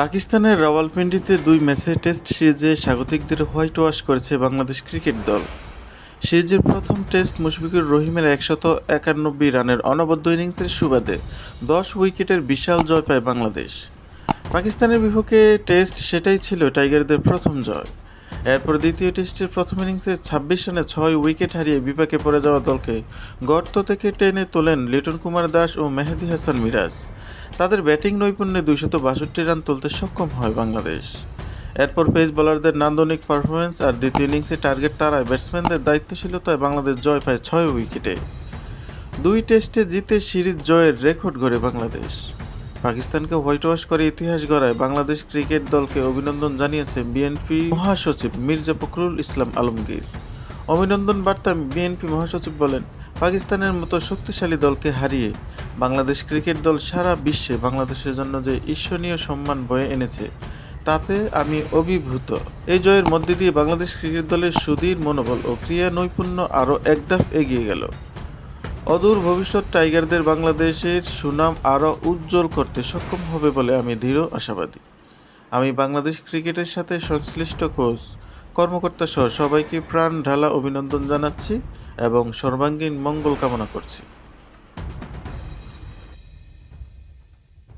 পাকিস্তানের রাওয়ালপিন্ডিতে দুই ম্যাচে টেস্ট সিরিজে স্বাগতিকদের হোয়াইট ওয়াশ করেছে বাংলাদেশ ক্রিকেট দল। সিরিজের প্রথম টেস্ট মুশফিকুর রহিমের একশত একানব্বই রানের অনবদ্য ইনিংসের সুবাদে দশ উইকেটের বিশাল জয় পায় বাংলাদেশ। পাকিস্তানের বিপক্ষে টেস্ট সেটাই ছিল টাইগারদের প্রথম জয়। এরপর দ্বিতীয় টেস্টের প্রথম ইনিংসে ছাব্বিশ রানে ছয় উইকেট হারিয়ে বিপাকে পড়ে যাওয়া দলকে গর্ত থেকে টেনে তোলেন লিটন কুমার দাস ও মেহেদি হাসান মিরাজ। তাদের ব্যাটিং নৈপুণ্যে দুইশত বাষট্টি রান তুলতে সক্ষম হয় বাংলাদেশ। এরপর পেস বোলারদের নান্দনিক পারফরমেন্স আর দ্বিতীয় ইনিংসে টার্গেট তারায় ব্যাটসম্যানদের দায়িত্বশীলতায় বাংলাদেশ জয় পায় ছয় উইকেটে। দুই টেস্টে জিতে সিরিজ জয়ের রেকর্ড গড়ে বাংলাদেশ। পাকিস্তানকে হোয়াইট ওয়াশ করে ইতিহাস গড়ায় বাংলাদেশ ক্রিকেট দলকে অভিনন্দন জানিয়েছে বিএনপি মহাসচিব মির্জা ফখরুল ইসলাম আলমগীর। অভিনন্দন বার্তায় বিএনপি মহাসচিব বলেন পাকিস্তানের মতো শক্তিশালী দলকে হারিয়ে বাংলাদেশ ক্রিকেট দল সারা বিশ্বে বাংলাদেশের জন্য যে ঈর্ষণীয় সম্মান বয়ে এনেছে, তাতে আমি অভিভূত। এই জয়ের মধ্যে দিয়ে বাংলাদেশ ক্রিকেট দলের সুদীর মনোবল ও ক্রিয়া নৈপুণ্য আরও একধাপ এগিয়ে গেল। অদূর ভবিষ্যৎ টাইগারদের বাংলাদেশের সুনাম আরও উজ্জ্বল করতে সক্ষম হবে বলে আমি দৃঢ় আশাবাদী। আমি বাংলাদেশ ক্রিকেটের সাথে সংশ্লিষ্ট কোচ কর্মকর্তা সহ সবাইকে প্রাণ ঢালা অভিনন্দন জানাচ্ছি এবং সর্বাঙ্গীন মঙ্গল কামনা করছি।